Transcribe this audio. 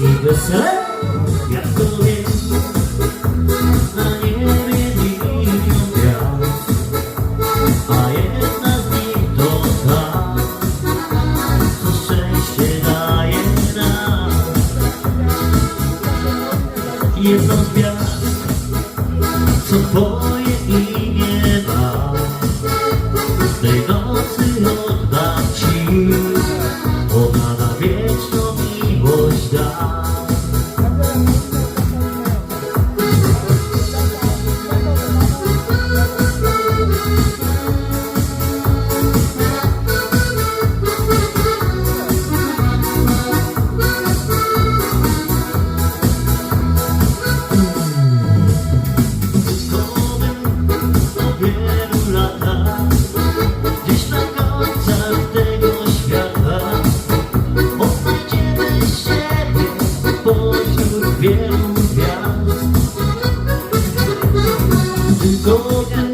i wesele jak to wiem na niebie dziwią gwiazd a jedna z nich to ta co szczęście daje nam. Jedną z gwiazd co twoje i to go.